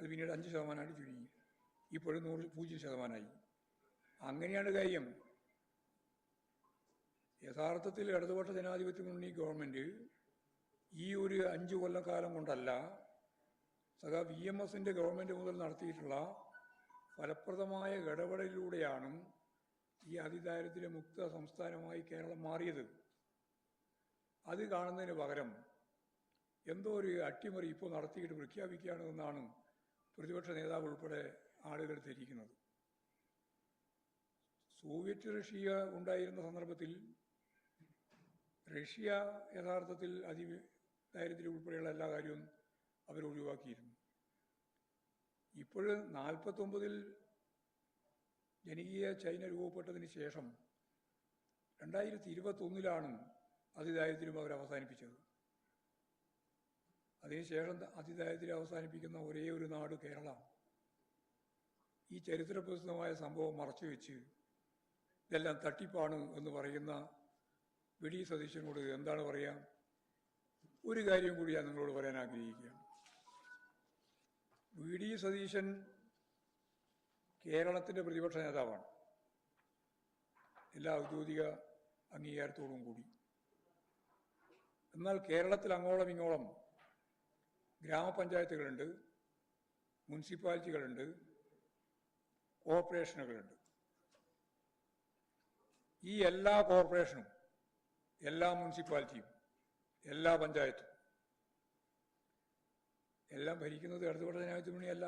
അത് പിന്നീട് അഞ്ച് ശതമാനമായിട്ട് ചുരുങ്ങി. ഇപ്പോഴും നൂറ് പൂജ്യം ശതമാനമായി. അങ്ങനെയാണ് കാര്യം. യഥാർത്ഥത്തിൽ ഇടതുപക്ഷ ജനാധിപത്യ മുന്നണി ഗവൺമെന്റ് ഈ ഒരു അഞ്ച് കൊല്ലക്കാലം കൊണ്ടല്ല സഖാ വി എം എസിന്റെ ഗവൺമെന്റ് മുതൽ നടത്തിയിട്ടുള്ള ഫലപ്രദമായ ഇടപെടലിലൂടെയാണ് ഈ അതിദാരിദ്ര്യ മുക്ത സംസ്ഥാനമായി കേരളം മാറിയത്. അത് കാണുന്നതിന് പകരം എന്തോ ഒരു അട്ടിമറി ഇപ്പോൾ നടത്തിയിട്ട് പ്രഖ്യാപിക്കുകയാണ് എന്നാണ് പ്രതിപക്ഷ നേതാവ് ഉൾപ്പെടെ ആളുകൾ ധരിക്കുന്നത് സോവിയറ്റ് റഷ്യ ഉണ്ടായിരുന്ന സന്ദർഭത്തിൽ റഷ്യ യഥാർത്ഥത്തിൽ അതി ദാരിദ്ര്യം ഉൾപ്പെടെയുള്ള എല്ലാ കാര്യവും അവർ ഒഴിവാക്കിയിരുന്നു. ഇപ്പോഴ് നാൽപ്പത്തൊമ്പതിൽ ജനകീയ ചൈന രൂപപ്പെട്ടതിന് ശേഷം രണ്ടായിരത്തി ഇരുപത്തൊന്നിലാണ് അതിദാരിദ്ര്യം അവർ അവസാനിപ്പിച്ചത്. അതിനുശേഷം അതിദാരിദ്ര്യം അവസാനിപ്പിക്കുന്ന ഒരേ ഒരു നാട് കേരളമാണ് ഈ ചരിത്രപ്രസിദ്ധമായ സംഭവം മറച്ചു വെച്ച് ഇതെല്ലാം തട്ടിപ്പാണ് എന്ന് പറയുന്ന വി. ഡി. സതീശനോട് എന്താണ് പറയുക ഒരു കാര്യം കൂടി ഞാൻ നിങ്ങളോട് പറയാൻ ആഗ്രഹിക്കുകയാണ്. വി. ഡി. സതീശൻ കേരളത്തിന്റെ പ്രതിപക്ഷ നേതാവാണ്. എല്ലാ ഔദ്യോഗിക അംഗീകാരത്തോടും കൂടി. എന്നാൽ കേരളത്തിൽ അങ്ങോളം ഇങ്ങോളം ഗ്രാമപഞ്ചായത്തുകളുണ്ട് മുനിസിപ്പാലിറ്റികളുണ്ട് കോർപ്പറേഷനുകളുണ്ട്. ഈ എല്ലാ കോർപ്പറേഷനും എല്ലാ മുനിസിപ്പാലിറ്റിയും എല്ലാ പഞ്ചായത്തും. എല്ലാം ഭരിക്കുന്നത് ഇടതുപക്ഷ ജനാധിപത്യ മുന്നണിയല്ല.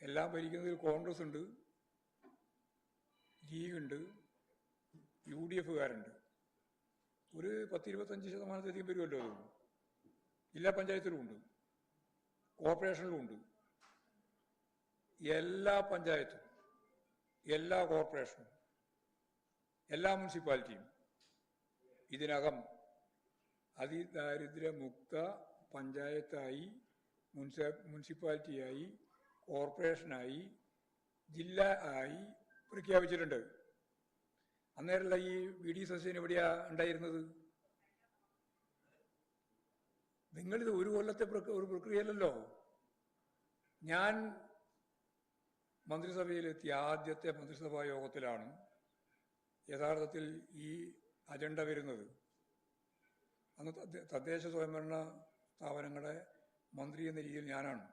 എല്ലാം ഭരിക്കുന്നതിൽ കോൺഗ്രസ് ഉണ്ട് ലീഗുണ്ട് യു ഡി എഫുകാരുണ്ട്. ഒരു പത്തിരുപത്തഞ്ച് ശതമാനത്തിലധികം വരുമല്ലോ അത്. ജില്ലാ പഞ്ചായത്തിലും ഉണ്ട് കോർപ്പറേഷനിലും ഉണ്ട് എല്ലാ പഞ്ചായത്തും എല്ലാ കോർപ്പറേഷനും എല്ലാ മുനിസിപ്പാലിറ്റിയും ഇതിനകം അതിദാരിദ്ര്യമുക്ത പഞ്ചായത്തായി മുനിസി മുനിസിപ്പാലിറ്റിയായി കോർപ്പറേഷനായി ജില്ല ആയി പ്രഖ്യാപിച്ചിട്ടുണ്ട്. അന്നേരമല്ല ഈ വി ഡി സസ്യൻ എവിടെയാ ഉണ്ടായിരുന്നത്? നിങ്ങളിത് ഒരു കൊല്ലത്തെ ഒരു പ്രക്രിയയല്ലല്ലോ. ഞാൻ മന്ത്രിസഭയിലെത്തിയ ആദ്യത്തെ മന്ത്രിസഭാ യോഗത്തിലാണ് യഥാർത്ഥത്തിൽ ഈ അജണ്ട വരുന്നത്. അന്ന് തദ്ദേ- തദ്ദേശ സ്വയംഭരണ സ്ഥാപനങ്ങളുടെ മന്ത്രി എന്ന രീതിയിൽ ഞാനാണ്.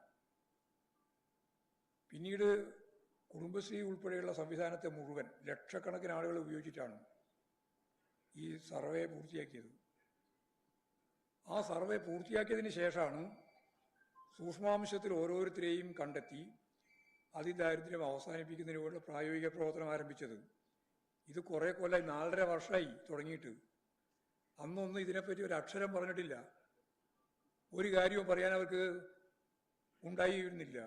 പിന്നീട് കുടുംബശ്രീ ഉൾപ്പെടെയുള്ള സംവിധാനത്തെ മുഴുവൻ ലക്ഷക്കണക്കിന് ആളുകൾ ഉപയോഗിച്ചിട്ടാണ് ഈ സർവേ പൂർത്തിയാക്കിയത്. ആ സർവേ പൂർത്തിയാക്കിയതിന് ശേഷമാണ് സൂക്ഷ്മാംശത്തിൽ ഓരോരുത്തരെയും കണ്ടെത്തി അതിദാരിദ്ര്യം അവസാനിപ്പിക്കുന്നതിന് വേണ്ടി പ്രായോഗിക പ്രവർത്തനം ആരംഭിച്ചത്. ഇത് കുറേ കൊല്ലമായി നാലര വർഷമായി തുടങ്ങിയിട്ട്. അന്നൊന്നും ഇതിനെപ്പറ്റി ഒരു അക്ഷരം പറഞ്ഞിട്ടില്ല. ഒരു കാര്യവും പറയാൻ അവർക്ക് ഉണ്ടായിരുന്നില്ല.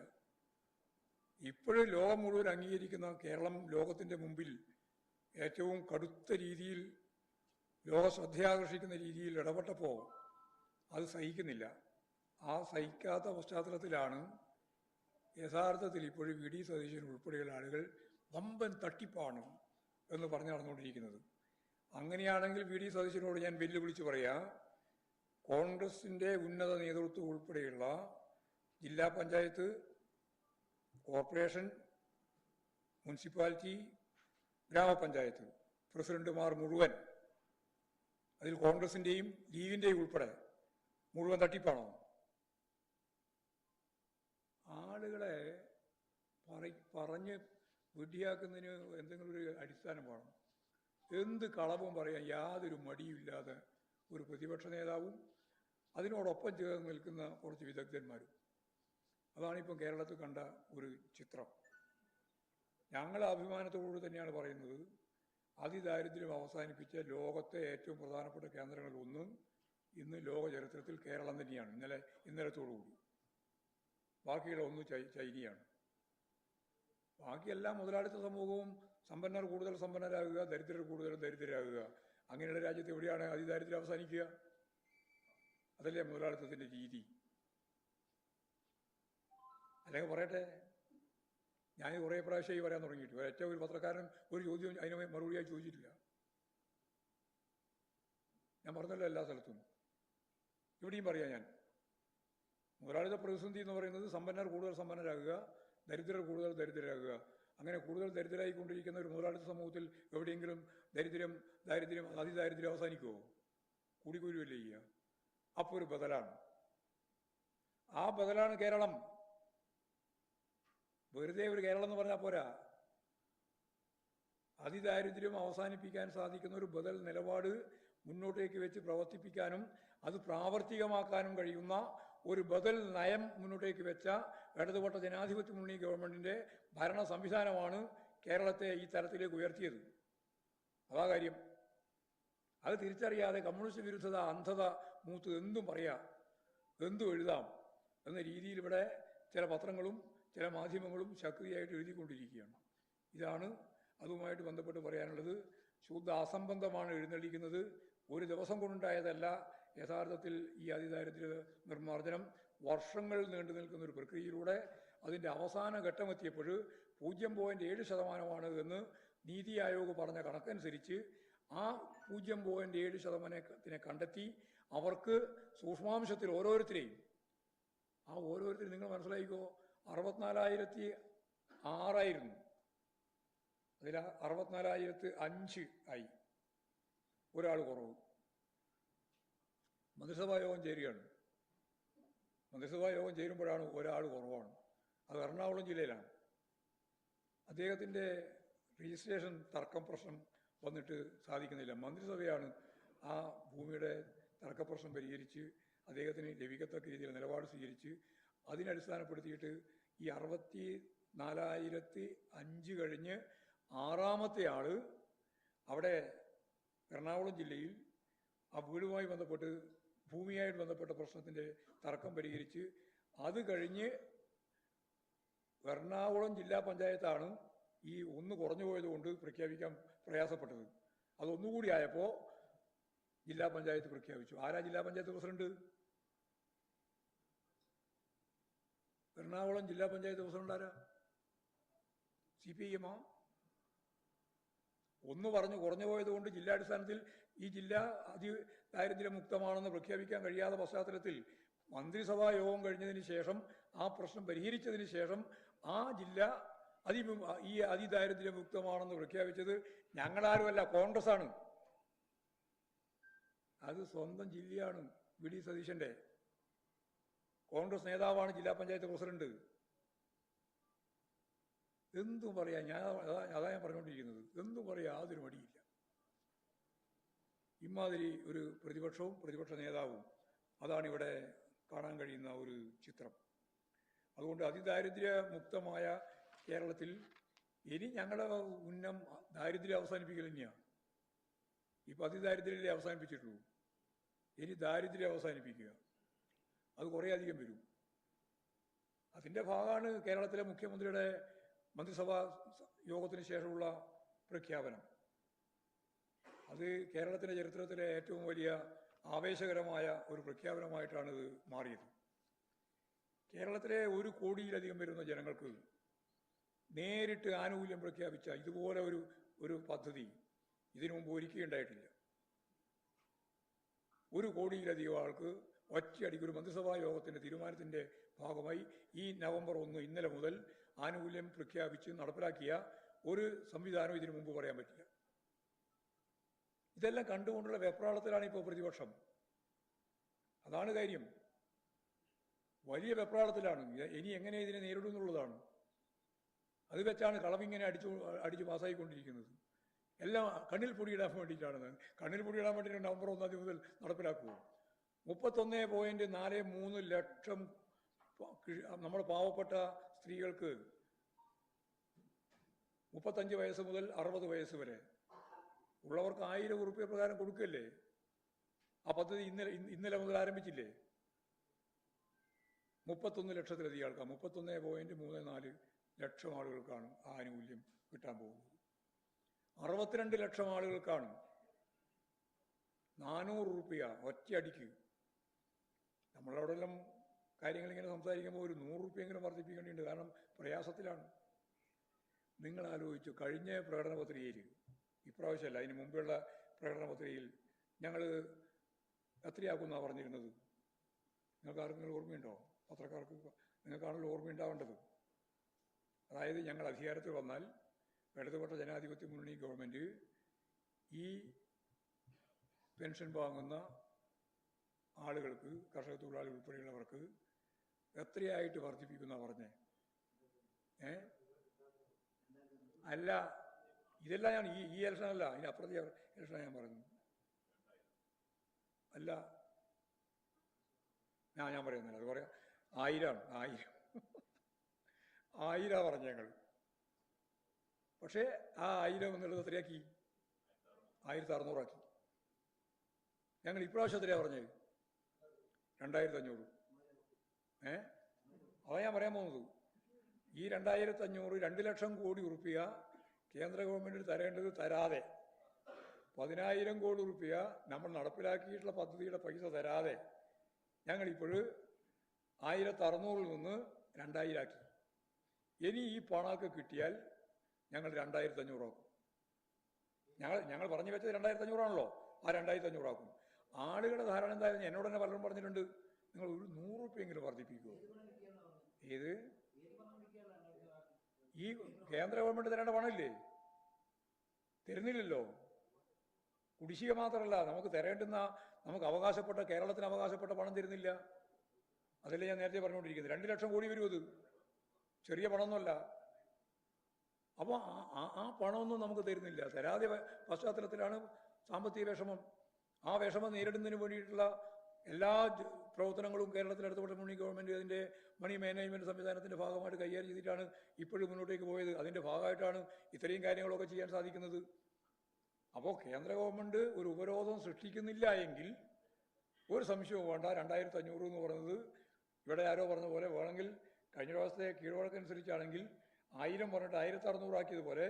ഇപ്പോഴും ലോകം മുഴുവൻ അംഗീകരിക്കുന്ന കേരളം ലോകത്തിന്റെ മുമ്പിൽ ഏറ്റവും കടുത്ത രീതിയിൽ ലോക ശ്രദ്ധയാകർഷിക്കുന്ന രീതിയിൽ ഇടപെട്ടപ്പോൾ അത് സഹിക്കുന്നില്ല. ആ സഹിക്കാത്ത പശ്ചാത്തലത്തിലാണ് യഥാർത്ഥത്തിൽ ഇപ്പോഴും വി. ഡി. സതീശൻ ഉൾപ്പെടെയുള്ള ആളുകൾ വമ്പൻ തട്ടിപ്പാണ് എന്ന് പറഞ്ഞു നടന്നുകൊണ്ടിരിക്കുന്നത്. അങ്ങനെയാണെങ്കിൽ വി. ഡി. സതീശനോട് ഞാൻ വെല്ലുവിളിച്ച് പറയാം കോൺഗ്രസിന്റെ ഉന്നത നേതൃത്വം ഉൾപ്പെടെയുള്ള ജില്ലാ പഞ്ചായത്ത് കോർപ്പറേഷൻ മുനിസിപ്പാലിറ്റി ഗ്രാമപഞ്ചായത്ത് പ്രസിഡന്റുമാർ മുഴുവൻ അതിൽ കോൺഗ്രസിന്റെയും ലീഗിന്റെയും ഉൾപ്പെടെ മുഴുവൻ തട്ടിപ്പാണോ? ആളുകളെ പറ പറഞ്ഞ് വെടിയാക്കുന്നതിന് എന്തെങ്കിലും ഒരു അടിസ്ഥാനം വേണം. എന്ത് കളവും പറയാൻ യാതൊരു മടിയുമില്ലാതെ ഒരു പ്രതിപക്ഷ നേതാവും അതിനോടൊപ്പം ചേർന്ന് നിൽക്കുന്ന കുറച്ച് വിദഗ്ധന്മാരും. അതാണിപ്പം കേരളത്തിൽ കണ്ട ഒരു ചിത്രം. ഞങ്ങൾ അഭിമാനത്തോടു തന്നെയാണ് പറയുന്നത്. അതിദാരിദ്ര്യം അവസാനിപ്പിച്ച ലോകത്തെ ഏറ്റവും പ്രധാനപ്പെട്ട കേന്ദ്രങ്ങളിൽ ഒന്ന് ഇന്ന് ലോക ചരിത്രത്തിൽ കേരളം തന്നെയാണ്. ഇന്നലെ ഇന്നലത്തോടുകൂടി. ബാക്കിയുള്ള ഒന്ന് ചൈനയാണ്. ബാക്കിയെല്ലാം മുതലാളിത്ത സമൂഹവും സമ്പന്നർ കൂടുതൽ സമ്പന്നരാകുക ദരിദ്രർ കൂടുതൽ ദരിദ്രരാകുക. അങ്ങനെയുള്ള രാജ്യത്ത് എവിടെയാണ് അതിദാരിദ്ര്യം അവസാനിക്കുക? അതല്ലേ മുതലാളിത്തത്തിന്റെ രീതി. അല്ലെങ്കിൽ പറയട്ടെ ഞാൻ കുറേ പ്രാവശ്യമായി പറയാൻ തുടങ്ങിയിട്ട്. ഒരൊറ്റ ഒരു പത്രക്കാരൻ ഒരു ചോദ്യം അതിന് മറുപടിയായി ചോദിച്ചിട്ടില്ല. ഞാൻ പറഞ്ഞല്ലോ എല്ലാ സ്ഥലത്തും. ഇവിടെയും പറയാം ഞാൻ. മുതലാളിത്ത പ്രതിസന്ധി എന്ന് പറയുന്നത് സമ്പന്നർ കൂടുതൽ സമ്പന്നരാകുക ദരിദ്രർ കൂടുതൽ ദരിദ്രരാകുക. അങ്ങനെ കൂടുതൽ ദരിദ്രരായിക്കൊണ്ടിരിക്കുന്ന ഒരു മുതലാളിത്ത സമൂഹത്തിൽ എവിടെയെങ്കിലും ദരിദ്രം ദാരിദ്ര്യം അതിദാരിദ്ര്യം അവസാനിക്കുമോ കൂടിക്കൂരുവല്ലേ ചെയ്യുക? അപ്പോൾ ഒരു ബദലാണ്. ആ ബദലാണ് കേരളം. വെറുതെ ഒരു കേരളം എന്ന് പറഞ്ഞാൽ പോരാ. അതിദാരിദ്ര്യം അവസാനിപ്പിക്കാൻ സാധിക്കുന്ന ഒരു ബദൽ നിലപാട് മുന്നോട്ടേക്ക് വെച്ച് പ്രവർത്തിപ്പിക്കാനും അത് പ്രാവർത്തികമാക്കാനും കഴിയുന്ന ഒരു ബദൽ നയം മുന്നോട്ടേക്ക് വെച്ച ഇടതുപക്ഷ ജനാധിപത്യ മുന്നണി ഗവൺമെന്റിന്റെ ഭരണ സംവിധാനമാണ് കേരളത്തെ ഈ തരത്തിലേക്ക് ഉയർത്തിയത്. അതാ കാര്യം. അത് തിരിച്ചറിയാതെ കമ്മ്യൂണിസ്റ്റ് വിരുദ്ധത അന്ധത മൂത്ത് എന്തും പറയാം എന്തും എഴുതാം എന്ന രീതിയിൽ ഇവിടെ ചില പത്രങ്ങളും ചില മാധ്യമങ്ങളും ശക്തിയായിട്ട് എഴുതിക്കൊണ്ടിരിക്കുകയാണ്. ഇതാണ് അതുമായിട്ട് ബന്ധപ്പെട്ട് പറയാനുള്ളത്. ശുദ്ധ അസംബന്ധമാണ് എഴുന്നള്ളിക്കുന്നത്. ഒരു ദിവസം കൊണ്ടുണ്ടായതല്ല യഥാർത്ഥത്തിൽ ഈ അതിദാരിദ്ര്യ നിർമ്മാർജനം. വർഷങ്ങൾ നീണ്ടു നിൽക്കുന്ന ഒരു പ്രക്രിയയിലൂടെ അതിന്റെ അവസാന ഘട്ടമെത്തിയപ്പോൾ പൂജ്യം പോയിന്റ് ഏഴ് ശതമാനമാണ് എന്ന് നീതി ആയോഗ് പറഞ്ഞ കണക്കനുസരിച്ച് ആ പൂജ്യം പോയിന്റ് ഏഴ് ശതമാനത്തിനെ കണ്ടെത്തി അവർക്ക് സൂക്ഷ്മാംശത്തിൽ ഓരോരുത്തരെയും ആ ഓരോരുത്തരും നിങ്ങൾ മനസ്സിലാക്കിക്കോ അറുപത്തിനാലായിരത്തി ആറായിരുന്നു. അതിൽ അറുപത്തിനാലായിരത്തി അഞ്ച് ആയി. ഒരാൾ കുറവ്. മന്ത്രിസഭാ യോഗം ചേരുകയാണ്. മന്ത്രിസഭാ യോഗം ചേരുമ്പോഴാണ് ഒരാൾ കുറവാണ്. അത് എറണാകുളം ജില്ലയിലാണ്. അദ്ദേഹത്തിന്റെ രജിസ്ട്രേഷൻ തർക്കം പ്രശ്നം വന്നിട്ട് സാധിക്കുന്നില്ല. മന്ത്രിസഭയാണ് ആ ഭൂമിയുടെ തർക്കപ്രശ്നം പരിഹരിച്ച് അദ്ദേഹത്തിന് ലഭിക്കത്തക്ക രീതിയിൽ നിലപാട് സ്വീകരിച്ച് അതിനടിസ്ഥാനപ്പെടുത്തിയിട്ട് ഈ അറുപത്തി നാലായിരത്തി അഞ്ച് കഴിഞ്ഞ് ആറാമത്തെ ആൾ അവിടെ എറണാകുളം ജില്ലയിൽ ആ വീടുമായി ബന്ധപ്പെട്ട് ഭൂമിയായിട്ട് ബന്ധപ്പെട്ട പ്രശ്നത്തിന്റെ തർക്കം പരിഹരിച്ച് അത് കഴിഞ്ഞ് എറണാകുളം ജില്ലാ പഞ്ചായത്താണ് ഈ ഒന്ന് കുറഞ്ഞു പോയതുകൊണ്ട് പ്രഖ്യാപിക്കാൻ പ്രയാസപ്പെട്ടത്. അതൊന്നുകൂടി ആയപ്പോൾ ജില്ലാ പഞ്ചായത്ത് പ്രഖ്യാപിച്ചു. ആരാ ജില്ലാ പഞ്ചായത്ത് പ്രസിഡന്റ്? എറണാകുളം ജില്ലാ പഞ്ചായത്ത് പ്രസിഡന്റ് ആരാ? സി പി ഐ എമ്മാ? ഒന്ന് പറഞ്ഞു കുറഞ്ഞു പോയതുകൊണ്ട് ജില്ലാടിസ്ഥാനത്തിൽ ഈ ജില്ല അതി ദാരിദ്ര്യമുക്തമാണെന്ന് പ്രഖ്യാപിക്കാൻ കഴിയാത്ത പശ്ചാത്തലത്തിൽ മന്ത്രിസഭാ യോഗം കഴിഞ്ഞതിന് ശേഷം ആ പ്രശ്നം പരിഹരിച്ചതിന് ശേഷം ആ ജില്ല അതി ഈ അതിദാരിദ്ര്യമുക്തമാണെന്ന് പ്രഖ്യാപിച്ചത് ഞങ്ങളാരുമല്ല കോൺഗ്രസ് ആണ് അത് സ്വന്തം ജില്ലയാണ് വി ഡി സതീശന്റെ കോൺഗ്രസ് നേതാവാണ് ജില്ലാ പഞ്ചായത്ത് പ്രസിഡന്റ്. എന്തും പറയാം ഞാൻ അതാ ഞാൻ പറഞ്ഞുകൊണ്ടിരിക്കുന്നത് എന്തും പറയാം യാതൊരു മടിയില്ല. ഇമാതിരി ഒരു പ്രതിപക്ഷവും പ്രതിപക്ഷ നേതാവും അതാണ് ഇവിടെ കാണാൻ കഴിയുന്ന ഒരു ചിത്രം. അതുകൊണ്ട് അതിദാരിദ്ര്യ അതിദാരിദ്ര്യമുക്തമായ കേരളത്തിൽ ഇനി ഞങ്ങളുടെ ഉന്നം ദാരിദ്ര്യം അവസാനിപ്പിക്കൽ തന്നെയാണ്. ഇപ്പം അതിദാരിദ്ര്യമല്ലേ അവസാനിപ്പിച്ചിട്ടുള്ളൂ. ഇനി ദാരിദ്ര്യം അവസാനിപ്പിക്കുക. അത് കുറേ അധികം വരും. അതിന്റെ ഭാഗമാണ് കേരളത്തിലെ മുഖ്യമന്ത്രിയുടെ മന്ത്രിസഭാ യോഗത്തിന് ശേഷമുള്ള പ്രഖ്യാപനം. അത് കേരളത്തിന്റെ ചരിത്രത്തിലെ ഏറ്റവും വലിയ ആവേശകരമായ ഒരു പ്രഖ്യാപനമായിട്ടാണ് ഇത് മാറിയത്. കേരളത്തിലെ ഒരു കോടിയിലധികം വരുന്ന ജനങ്ങൾക്ക് നേരിട്ട് ആനുകൂല്യം പ്രഖ്യാപിച്ച ഇതുപോലെ ഒരു ഒരു പദ്ധതി ഇതിനു മുമ്പ് ഒരുക്കിയുണ്ടായിട്ടില്ല ഒരു കോടിയിലധികം ആൾക്ക് ഒറ്റയടിക്ക് ഒരു മന്ത്രിസഭാ യോഗത്തിന്റെ തീരുമാനത്തിന്റെ ഭാഗമായി ഈ നവംബർ ഒന്ന് ഇന്നലെ മുതൽ ആനുകൂല്യം പ്രഖ്യാപിച്ച് നടപ്പിലാക്കിയ ഒരു സംവിധാനം ഇതിനു മുമ്പ് പറയാൻ പറ്റില്ല. ഇതെല്ലാം കണ്ടുകൊണ്ടുള്ള വെപ്രാളത്തിലാണ് ഇപ്പോൾ പ്രതിപക്ഷം. അതാണ് കാര്യം. വലിയ വെപ്രാളത്തിലാണ്. ഇനി എങ്ങനെ ഇതിനെ നേരിടും എന്നുള്ളതാണ് അത് വെച്ചാണ് കളവിങ്ങനെ അടിച്ചു അടിച്ച് പാസ്സായിക്കൊണ്ടിരിക്കുന്നത്. എല്ലാം കണ്ണിൽ പൊടിയിടാൻ വേണ്ടിയിട്ടാണ്. കണ്ണിൽ പൊടിയിടാൻ വേണ്ടിയിട്ട് നവംബർ ഒന്നാം തീയതി മുതൽ നടപ്പിലാക്കുക. മുപ്പത്തൊന്ന് പോയിന്റ് നാല് മൂന്ന് ലക്ഷം നമ്മുടെ പാവപ്പെട്ട സ്ത്രീകൾക്ക് മുപ്പത്തഞ്ച് വയസ്സ് മുതൽ അറുപത് വയസ്സ് വരെ ഉള്ളവർക്ക് ആയിരം ഉറുപ്പ്യ പ്രകാരം കൊടുക്കല്ലേ? ആ പദ്ധതി ഇന്നലെ ഇന്നലെ മുതൽ ആരംഭിച്ചില്ലേ? മുപ്പത്തൊന്ന് ലക്ഷത്തിലധികം ആൾക്കാർ മുപ്പത്തൊന്ന് പോയിന്റ് മൂന്ന് നാല് ലക്ഷം ആളുകൾക്കാണ് ആനുകൂല്യം കിട്ടാൻ പോകുന്നത്. അറുപത്തിരണ്ട് ലക്ഷം ആളുകൾക്കാണ് നാനൂറ് റുപ്യ ഒറ്റയടിക്ക് നമ്മളവിടെല്ലാം കാര്യങ്ങൾ ഇങ്ങനെ സംസാരിക്കുമ്പോൾ ഒരു നൂറ് റുപ്യെങ്കിലും വർദ്ധിപ്പിക്കേണ്ടിയുണ്ട്. കാരണം പ്രയാസത്തിലാണ്. നിങ്ങൾ ആലോചിച്ചു കഴിഞ്ഞ പ്രകടന പത്രികയിൽ ഇപ്രാവശ്യമല്ല അതിന് മുമ്പുള്ള പ്രകടന പത്രികയിൽ ഞങ്ങൾ എത്രയാക്കുമെന്നാണ് പറഞ്ഞിരുന്നത്. നിങ്ങൾക്ക് ആർക്കെങ്കിലും ഓർമ്മയുണ്ടോ? പത്രക്കാർക്ക് നിങ്ങൾക്കാണല്ലോ ഓർമ്മയുണ്ടാവേണ്ടത്. അതായത് ഞങ്ങൾ അധികാരത്തിൽ വന്നാൽ ഇടതുപക്ഷ ജനാധിപത്യ മുന്നണി ഗവൺമെന്റ് ഈ പെൻഷൻ വാങ്ങുന്ന ആളുകൾക്ക് കർഷക തൊഴിലാളി ഉൾപ്പെടെയുള്ളവർക്ക് എത്രയായിട്ട് വർദ്ധിപ്പിക്കുന്ന പറഞ്ഞേ? ഏ? അല്ല ഇതെല്ലാം ഞാൻ ഈ ഈ ഇലക്ഷൻ അല്ല ഇതിന് അപ്പുറത്തെ ഇലക്ഷൻ ഞാൻ പറയുന്നത്. അല്ല ഞാൻ ഞാൻ പറയുന്നില്ല അത് പറയാം. ആയിരമാണ് ആയിരം. ആയിരം പറഞ്ഞ ഞങ്ങൾ പക്ഷേ ആ ആയിരം എന്നുള്ളത് എത്രയാക്കി? ആയിരത്തി അറുന്നൂറാക്കി ഞങ്ങൾ ഇപ്രാവശ്യം എത്രയാ പറഞ്ഞത് രണ്ടായിരത്തി അഞ്ഞൂറ് ഏ? അതാ ഞാൻ പറയാൻ പോകുന്നത്. ഈ രണ്ടായിരത്തി അഞ്ഞൂറ് രണ്ട് ലക്ഷം കോടി ഉറുപ്പിക കേന്ദ്ര ഗവൺമെന്റ് തരേണ്ടത് തരാതെ പതിനായിരം കോടി ഉറുപ്പിക നമ്മൾ നടപ്പിലാക്കിയിട്ടുള്ള പദ്ധതിയുടെ പൈസ തരാതെ ഞങ്ങളിപ്പോൾ ആയിരത്തി അറുന്നൂറിൽ നിന്ന് രണ്ടായിരാക്കി. ഇനി ഈ പണമൊക്കെ കിട്ടിയാൽ ഞങ്ങൾ രണ്ടായിരത്തി അഞ്ഞൂറാക്കും ഞങ്ങൾ ഞങ്ങൾ പറഞ്ഞു വെച്ചത് രണ്ടായിരത്തി അഞ്ഞൂറാണല്ലോ ആ രണ്ടായിരത്തി അഞ്ഞൂറാക്കും ആളുകളുടെ ധാരണ എന്തായാലും എന്നോട് തന്നെ പലരും പറഞ്ഞിട്ടുണ്ട്. നിങ്ങൾ ഒരു നൂറ് റുപ്യെങ്കിലും വർദ്ധിപ്പിക്കുമോ ഏത്? ഈ കേന്ദ്ര ഗവൺമെന്റ് തരേണ്ട പണമില്ലേ? തരുന്നില്ലല്ലോ. കുടിശ്ശിക മാത്രമല്ല നമുക്ക് തരേണ്ടുന്ന നമുക്ക് അവകാശപ്പെട്ട കേരളത്തിന് അവകാശപ്പെട്ട പണം തരുന്നില്ല. അതല്ലേ ഞാൻ നേരത്തെ പറഞ്ഞുകൊണ്ടിരിക്കുന്നത്. രണ്ട് ലക്ഷം കോടി വരും അത്. ചെറിയ പണമൊന്നുമല്ല. അപ്പോൾ ആ പണമൊന്നും നമുക്ക് തരുന്നില്ല. തരാതെ പശ്ചാത്തലത്തിലാണ് സാമ്പത്തിക വിഷമം. ആ വിഷമം നേരിടുന്നതിന് വേണ്ടിയിട്ടുള്ള എല്ലാ പ്രവർത്തനങ്ങളും കേരളത്തിൽ അടുത്തപ്പെട്ട മുന്നണി ഗവൺമെന്റ് അതിന്റെ മണി മാനേജ്മെന്റ് സംവിധാനത്തിന്റെ ഭാഗമായിട്ട് കൈകാര്യം ചെയ്തിട്ടാണ് ഇപ്പോഴും മുന്നോട്ടേക്ക് പോയത്. അതിന്റെ ഭാഗമായിട്ടാണ് ഇത്രയും കാര്യങ്ങളൊക്കെ ചെയ്യാൻ സാധിക്കുന്നത്. അപ്പോൾ കേന്ദ്ര ഗവൺമെന്റ് ഒരു ഉപരോധം സൃഷ്ടിക്കുന്നില്ല എങ്കിൽ ഒരു സംശയവും വേണ്ട. രണ്ടായിരത്തി അഞ്ഞൂറ് എന്ന് പറയുന്നത് ഇവിടെ ആരോ പറഞ്ഞ പോലെ വേണമെങ്കിൽ കഴിഞ്ഞ പ്രാവശ്യത്തെ കീഴ്വഴക്കനുസരിച്ചാണെങ്കിൽ ആയിരം പറഞ്ഞിട്ട് ആയിരത്തി അറുന്നൂറാക്കിയതുപോലെ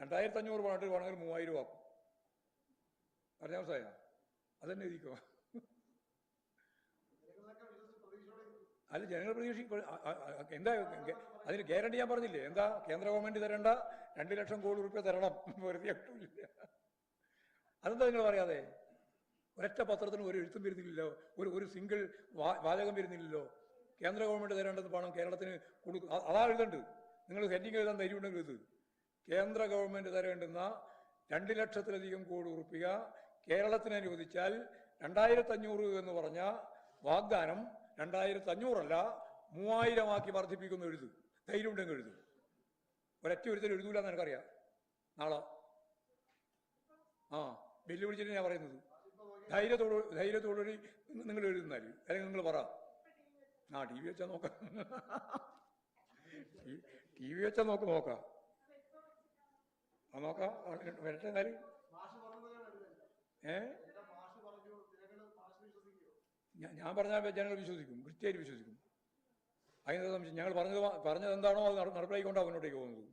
രണ്ടായിരത്തി അഞ്ഞൂറ് പറഞ്ഞിട്ട് വേണമെങ്കിൽ മൂവായിരം ആക്കും. പറഞ്ഞ മനസ്സിലായോ? അതന്നെ ഇരിക്കുക അല്ല ജനങ്ങൾ പ്രതീക്ഷിക്കും. എന്താ അതിന് ഗ്യാരണ്ടി ഞാൻ പറഞ്ഞില്ലേ? എന്താ കേന്ദ്ര ഗവൺമെന്റ് തരേണ്ട രണ്ട് ലക്ഷം കോടി റുപ്യ തരണം വെറുതെ ഇല്ല അതെന്താ നിങ്ങൾ പറയാതെ? ഒരൊറ്റ പത്രത്തിന് ഒരു എഴുത്തും വരുന്നില്ലല്ലോ. ഒരു ഒരു സിംഗിൾ വാചകം വരുന്നില്ലല്ലോ. കേന്ദ്ര ഗവൺമെന്റ് തരേണ്ടത് പണം കേരളത്തിന് കൊടുക്കും അതാ എഴുതണ്ട്. നിങ്ങൾ ഹെഡിങ് എഴുതാൻ ധൈര്യമുണ്ടെങ്കിൽ ഇത് കേന്ദ്ര ഗവൺമെന്റ് തരേണ്ടുന്ന രണ്ട് ലക്ഷത്തിലധികം കോടി ഉറുപ്പിക കേരളത്തിന് അനുവദിച്ചാൽ രണ്ടായിരത്തി അഞ്ഞൂറ് എന്ന് പറഞ്ഞ വാഗ്ദാനം രണ്ടായിരത്തി അഞ്ഞൂറല്ല മൂവായിരമാക്കി വർദ്ധിപ്പിക്കുന്ന എഴുതു ധൈര്യം ഉണ്ടെങ്കിൽ എഴുതു. ഒരറ്റ ഒരുത്തരും എഴുതൂല എന്ന് എനിക്കറിയാം. നാളെ. ആ വെല്ലുവിളിച്ചിട്ട് ഞാൻ പറയുന്നത്. ധൈര്യത്തോട് ധൈര്യത്തോടുകൂടി നിങ്ങൾ എഴുതുന്നാൽ അല്ലെങ്കിൽ നിങ്ങൾ പറ. ആ ടി വി വെച്ചാൽ നോക്കാം. ടി വി വെച്ചാൽ നോക്ക് നോക്കാം. ആ നോക്കാം. വരട്ടെ എന്നാൽ ഏ? ഞാ- ഞാൻ പറഞ്ഞാൽ ജനങ്ങൾ വിശ്വസിക്കും. കൃത്യമായിട്ട് വിശ്വസിക്കും. അതിന് സംശയം ഞങ്ങൾ പറഞ്ഞത് പറഞ്ഞത് എന്താണോ അത് നട- നടപ്പിലാക്കിക്കൊണ്ടാണ് മുന്നോട്ടേക്ക് പോകുന്നത്.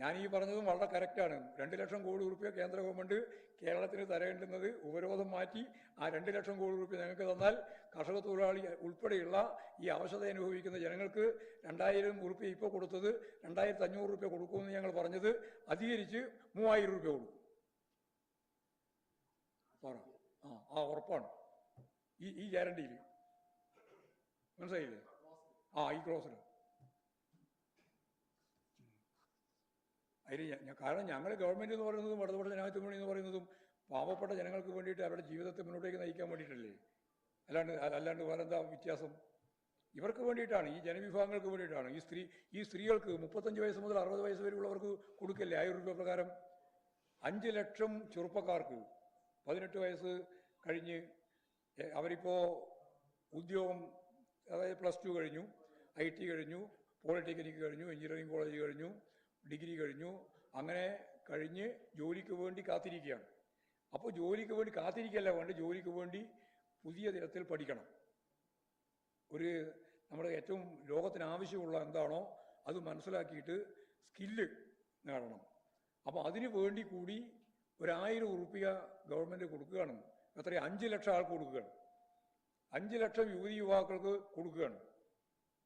ഞാൻ ഈ പറഞ്ഞതും വളരെ കറക്റ്റാണ് രണ്ട് ലക്ഷം കോടി റുപ്യ കേന്ദ്ര ഗവൺമെന്റ് കേരളത്തിന് തരേണ്ടുന്നത് ഉപരോധം മാറ്റി ആ രണ്ട് ലക്ഷം കോടി റുപ്യ ഞങ്ങൾക്ക് തന്നാൽ കർഷക തൊഴിലാളി ഉൾപ്പെടെയുള്ള ഈ അവശത അനുഭവിക്കുന്ന ജനങ്ങൾക്ക് രണ്ടായിരം റുപ്യ ഇപ്പോൾ കൊടുത്തത് രണ്ടായിരത്തി അഞ്ഞൂറ് റുപ്യ കൊടുക്കുമെന്ന് ഞങ്ങൾ പറഞ്ഞത് അധികരിച്ച് മൂവായിരം റുപ്യ കൊടുക്കും. പറ. ആ ഉറപ്പാണ്. ഈ ഈ ഗ്യാരണ്ടിയിൽ മനസ്സിലായില്ലേ? ആ ഈ ക്ലോസിൽ അതിന് കാരണം ഞങ്ങൾ ഗവൺമെന്റ് എന്ന് പറയുന്നതും ഇടതുപക്ഷ ജനാധിപത്യ മുന്നണി എന്ന് പറയുന്നതും പാവപ്പെട്ട ജനങ്ങൾക്ക് വേണ്ടിയിട്ട് അവരുടെ ജീവിതത്തെ മുന്നോട്ടേക്ക് നയിക്കാൻ വേണ്ടിയിട്ടല്ലേ? അല്ലാണ്ട് അല്ലാണ്ട് വേറെന്താ വ്യത്യാസം? ഇവർക്ക് വേണ്ടിയിട്ടാണ് ഈ ജനവിഭാഗങ്ങൾക്ക് വേണ്ടിയിട്ടാണ്. ഈ സ്ത്രീ ഈ സ്ത്രീകൾക്ക് മുപ്പത്തഞ്ച് വയസ്സ് മുതൽ അറുപത് വയസ്സ് വരെയുള്ളവർക്ക് കൊടുക്കല്ലേ രൂപ പ്രകാരം? അഞ്ച് ലക്ഷം ചെറുപ്പക്കാർക്ക് പതിനെട്ട് വയസ്സ് കഴിഞ്ഞ് എ- അവരിപ്പോ ഉദ്യോഗം അതായത് പ്ലസ് ടു കഴിഞ്ഞു ഐ ടി കഴിഞ്ഞു പോളിടെക്നിക് കഴിഞ്ഞു എഞ്ചിനീയറിംഗ് കോളേജ് കഴിഞ്ഞു ഡിഗ്രി കഴിഞ്ഞു അങ്ങനെ കഴിഞ്ഞ് ജോലിക്ക് വേണ്ടി കാത്തിരിക്കുകയാണ്. അപ്പോൾ ജോലിക്ക് വേണ്ടി കാത്തിരിക്കല്ല വേണ്ട ജോലിക്ക് വേണ്ടി പുതിയ തരത്തിൽ പഠിക്കണം. ഒരു നമ്മുടെ ഏറ്റവും ലോകത്തിന് ആവശ്യമുള്ള എന്താണോ അത് മനസ്സിലാക്കിയിട്ട് സ്കില്ല് നേടണം. അപ്പോൾ അതിനു വേണ്ടി കൂടി ഒരായിരം ഉറുപ്പിക ഗവൺമെന്റ് കൊടുക്കുകയാണ്. എത്ര അഞ്ച് ലക്ഷം ആൾക്ക് കൊടുക്കുകയാണ്. അഞ്ച് ലക്ഷം യുവതി യുവാക്കൾക്ക് കൊടുക്കുകയാണ്.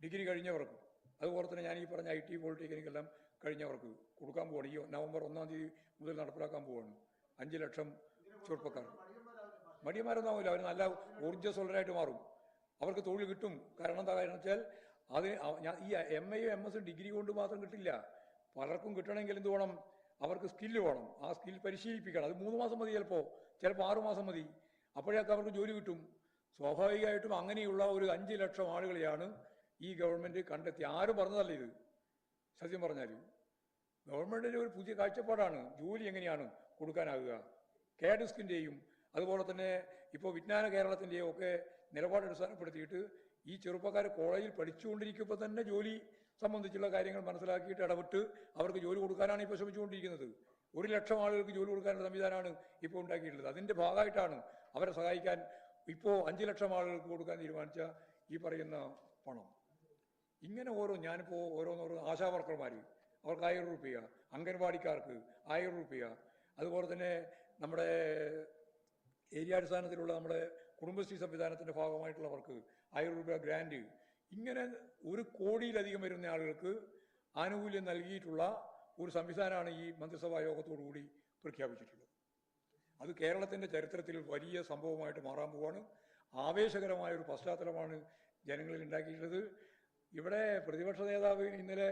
ഡിഗ്രി കഴിഞ്ഞവർക്ക്. അതുപോലെ തന്നെ ഞാൻ ഈ പറഞ്ഞ ഐ ടി പോളിടെക്നിക് എല്ലാം കഴിഞ്ഞവർക്ക് കൊടുക്കാൻ പോവാണ്. ഈ നവംബർ ഒന്നാം തീയതി മുതൽ നടപ്പിലാക്കാൻ പോവാണ്. അഞ്ച് ലക്ഷം ചെറുപ്പക്കാർ. മടിയന്മാരൊന്നും ആവില്ല അവർ നല്ല ഊർജസ്വലരായിട്ട് മാറും. അവർക്ക് തൊഴിൽ കിട്ടും. കാരണം എന്താ കാരണം വെച്ചാൽ അത് ഈ എം എയും എം എസും ഡിഗ്രി കൊണ്ട് മാത്രം കിട്ടില്ല. പലർക്കും കിട്ടണമെങ്കിൽ എന്ത് വേണം? അവർക്ക് സ്കില്ല് വേണം. ആ സ്കിൽ പരിശീലിപ്പിക്കണം. അത് മൂന്ന് മാസം മതി ചിലപ്പോൾ ചിലപ്പോൾ ആറുമാസം മതി. അപ്പോഴേക്കും അവർക്ക് ജോലി കിട്ടും. സ്വാഭാവികമായിട്ടും അങ്ങനെയുള്ള ഒരു അഞ്ച് ലക്ഷം ആളുകളെയാണ് ഈ ഗവൺമെന്റ് കണ്ടെത്തി. ആരും പറഞ്ഞതല്ല ഇത്. സത്യം പറഞ്ഞാൽ ഗവൺമെന്റിന്റെ ഒരു പുതിയ കാഴ്ചപ്പാടാണ്. ജോലി എങ്ങനെയാണ് കൊടുക്കാനാകുക? കേഡസ്കിന്റെയും അതുപോലെ തന്നെ ഇപ്പോൾ വിജ്ഞാന കേരളത്തിന്റെയും ഒക്കെ നിലപാട് അടിസ്ഥാനപ്പെടുത്തിയിട്ട് ഈ ചെറുപ്പക്കാർ കോളേജിൽ പഠിച്ചുകൊണ്ടിരിക്കുമ്പോൾ തന്നെ ജോലി സംബന്ധിച്ചുള്ള കാര്യങ്ങൾ മനസ്സിലാക്കിയിട്ട് ഇടപെട്ട് അവർക്ക് ജോലി കൊടുക്കാനാണ് ഇപ്പോൾ ശ്രമിച്ചുകൊണ്ടിരിക്കുന്നത്. ഒരു ലക്ഷം ആളുകൾക്ക് ജോലി കൊടുക്കാനുള്ള സംവിധാനമാണ് ഇപ്പോൾ ഉണ്ടാക്കിയിട്ടുള്ളത്. അതിന്റെ ഭാഗമായിട്ടാണ് അവരെ സഹായിക്കാൻ ഇപ്പോൾ അഞ്ച് ലക്ഷം ആളുകൾക്ക് കൊടുക്കാൻ തീരുമാനിച്ച ഈ പറയുന്ന പണം. ഇങ്ങനെ ഓരോ ഞാനിപ്പോൾ ഓരോന്നോരോ ആശാ വർക്കർമാർ അവർക്ക് ആയിരം റുപ്യ അംഗൻവാടിക്കാർക്ക് ആയിരം റുപ്യ അതുപോലെ തന്നെ നമ്മുടെ ഏരിയ അടിസ്ഥാനത്തിലുള്ള നമ്മുടെ കുടുംബശ്രീ സംവിധാനത്തിന്റെ ഭാഗമായിട്ടുള്ളവർക്ക് ആയിരം രൂപ ഗ്രാൻഡ് ഇങ്ങനെ ഒരു കോടിയിലധികം വരുന്ന ആളുകൾക്ക് ആനുകൂല്യം നൽകിയിട്ടുള്ള ഒരു സംവിധാനമാണ് ഈ മന്ത്രിസഭാ യോഗത്തോടു കൂടി പ്രഖ്യാപിച്ചിട്ടുള്ളത്. അത് കേരളത്തിന്റെ ചരിത്രത്തിൽ വലിയ സംഭവമായിട്ട് മാറാൻ പോവാണ്. ആവേശകരമായ ഒരു പശ്ചാത്തലമാണ് ജനങ്ങളിൽ ഉണ്ടാക്കിയിട്ടുള്ളത്. ഇവിടെ പ്രതിപക്ഷ നേതാവ് ഇന്നലെ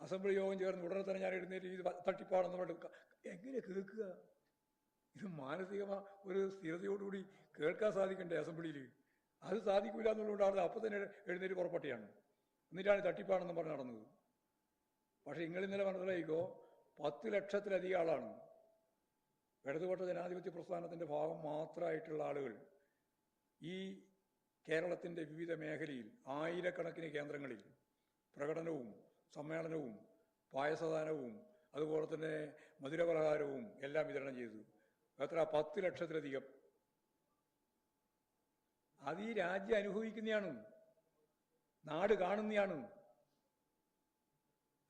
അസംബ്ലി യോഗം ചേർന്ന് ഉടനെ തന്നെ ഞാൻ എഴുന്നേറ്റ് ഇത് തട്ടിപ്പാണെന്ന് പറഞ്ഞിട്ട് എങ്ങനെ കേൾക്കുക? ഇത് മാനസികമായ ഒരു സ്ഥിരതയോടുകൂടി കേൾക്കാൻ സാധിക്കണ്ടേ അസംബ്ലിയിൽ അത് സാധിക്കില്ല എന്നുള്ളതുകൊണ്ടാണ് അപ്പൊ തന്നെ എഴുന്നേറ്റ് പുറപ്പെട്ടിയാണ്. എന്നിട്ടാണ് തട്ടിപ്പാണെന്ന് പറഞ്ഞ് നടന്നത്. പക്ഷേ നിങ്ങൾ ഇന്നലെ മനസ്സിലായിക്കോ? പത്ത് ലക്ഷത്തിലധികം ആളാണ്. ഇടതുപക്ഷ ജനാധിപത്യ പ്രസ്ഥാനത്തിന്റെ ഭാഗം മാത്രമായിട്ടുള്ള ആളുകൾ ഈ കേരളത്തിന്റെ വിവിധ മേഖലയിൽ ആയിരക്കണക്കിന് കേന്ദ്രങ്ങളിൽ പ്രകടനവും സമ്മേളനവും പായസദാനവും അതുപോലെ തന്നെ മധുരപലഹാരവും എല്ലാം വിതരണം ചെയ്തു. എത്ര? പത്ത് ലക്ഷത്തിലധികം. അത് ഈ രാജ്യം അനുഭവിക്കുന്നതാണ് നാട് കാണുന്നതാണ്